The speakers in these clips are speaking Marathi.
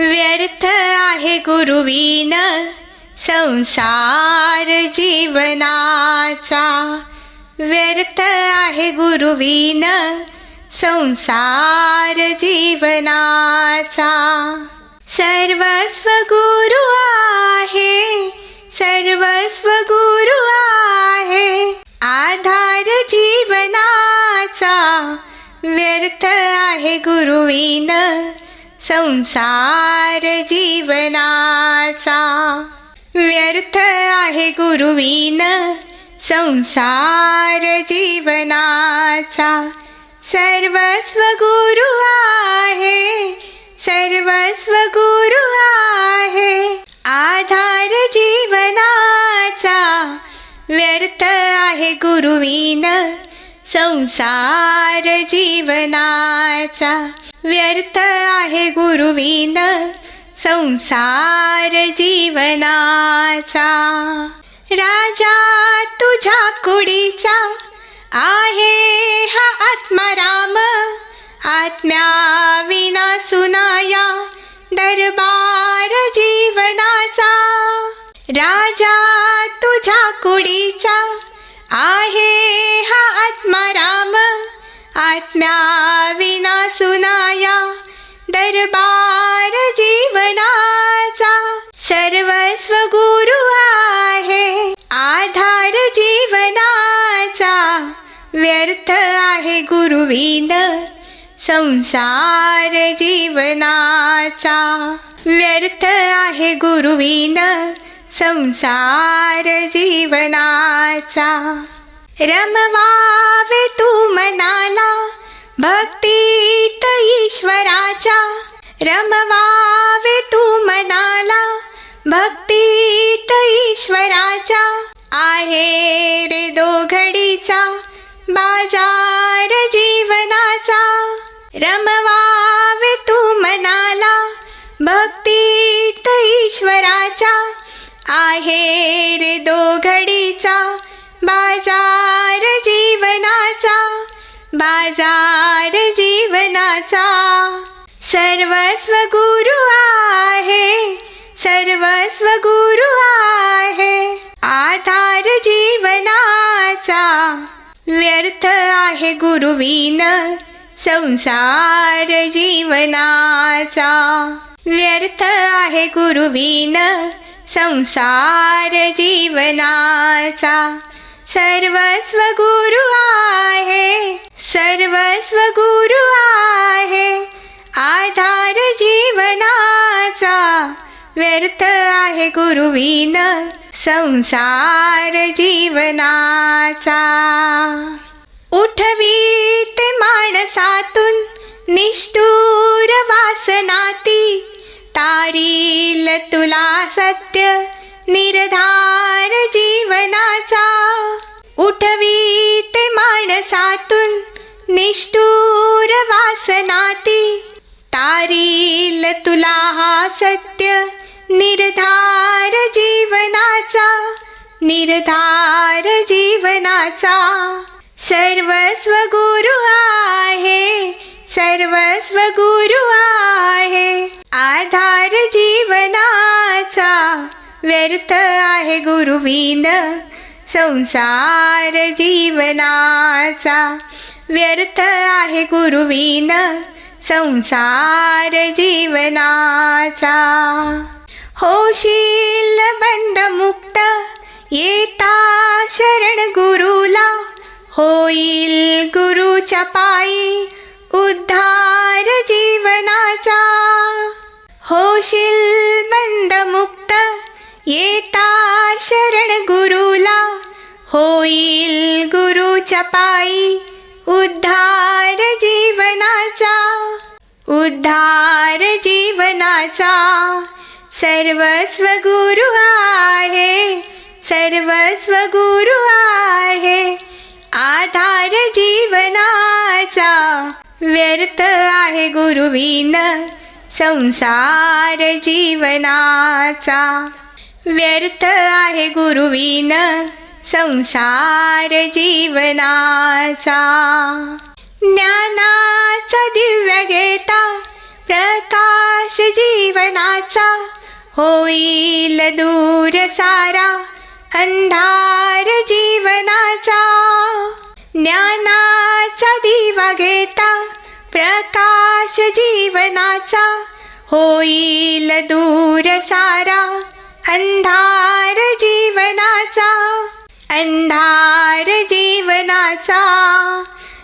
व्यर्थ आहे गुरुवीन संसार जीवनाचा. व्यर्थ आहे गुरुवीन संसार जीवनाचा. सर्वस्व गुरु आहे सर्वस्व गुरु आहे. आधार जीवनाचा. व्यर्थ आहे गुरुवीन संसार जीवनाचा. व्यर्थ आहे गुरुवीन संसार जीवनाचा. सर्वस्व गुरु आहे सर्वस्व गुरु आहे. आधार जीवनाचा. व्यर्थ आहे गुरुवीन संसार जीवनाचा व्यर्थ आहे गुरुविन. संसार जीवनाचा राजा तुझ्या कुडीचा आहे हा आत्माराम. आत्म्या विना सुनाया दरबार जीवनाचा. राजा तुझ्या कुडीचा आत्म्या विना सुनाया दरबार जीवनाचा सर्वस्व गुरु आहे आधार जीवनाचा व्यर्थ आहे गुरुविन संसार जीवनाचा व्यर्थ आहे गुरुविन संसार जीवनाचा. रमवावे तू मनाला भक्तीत ईश्वराच्या. रमवावे तू मनाला भक्तीत ईश्वराच्या. आहे रे दोघडीचा बाजार जीवनाचा. रमवावे तू मनाला भक्तीत ईश्वराच्या. आहे रे दोघडीचा बाजार बाजार जीवनाचा. सर्वस्व गुरु आहे सर्वस्व गुरु आहे. आधार जीवनाचा. व्यर्थ आहे गुरुवीन संसार जीवनाचा. व्यर्थ आहे गुरुवीन संसार जीवनाचा. सर्वस्व गुरु आहे सर्वस्व गुरु आहे. आधार जीवनाचा व्यर्थ आहे गुरुवीन संसार जीवनाचा. उठवीत माणसातून निष्ठूर वासनाती तारील तुला सत्य निर्धार उठवीत माणसातून निष्ठूर वासनाती. तारील तुला हा सत्य निर्धार जीवनाचा निर्धार जीवनाचा. सर्वस्व गुरु आहे सर्वस्व गुरु आहे. आधार जीवनाचा व्यर्थ आहे गुरुविन. संसार जीवनाचा व्यर्थ आहे गुरुवीन. संसार जीवनाचा होशील बंद मुक्त येता शरण गुरुला. होईल गुरुच्या पायी उद्धार जीवनाचा. होशील बंद मुक्त येता शरण गुरुला. होईल पायी उद्धार जीवनाचा उद्धार जीवनाचा. सर्वस्व गुरु आहे सर्वस्व गुरु आहे. आधार जीवनाचा व्यर्थ आहे गुरुवीन संसार जीवनाचा. व्यर्थ आहे गुरुवीन संसार जीवनाचा. ज्ञानाचा दिव्य घेता प्रकाश जीवनाचा. होईल दूर सारा अंधार जीवनाचा. ज्ञानाचा दिवा घेता प्रकाश जीवनाचा. होईल दूर सारा अंधार जीवनाचा. अंधार जीवनाचा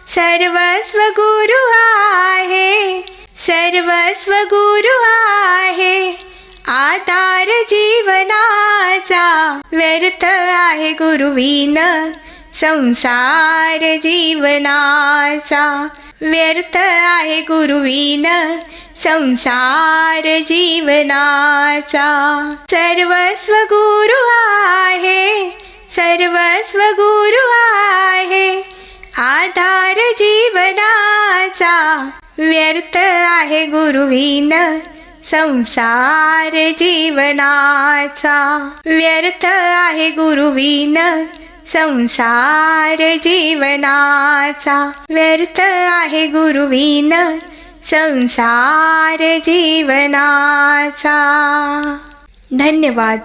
सर्वस्व गुरु आहे सर्वस्व गुरु आहे. आधार जीवनाचा व्यर्थ आहे गुरुवीन संसार जीवनाचा व्यर्थ आहे गुरुवीन संसार जीवनाचा सर्वस्व गुरु आहे. सर्वस्व गुरु आहे आधार जीवनाचा व्यर्थ आहे गुरुविन संसार जीवनाचा. व्यर्थ आहे गुरुविन संसार जीवनाचा. व्यर्थ आहे गुरुविन संसार जीवनाचा. धन्यवाद.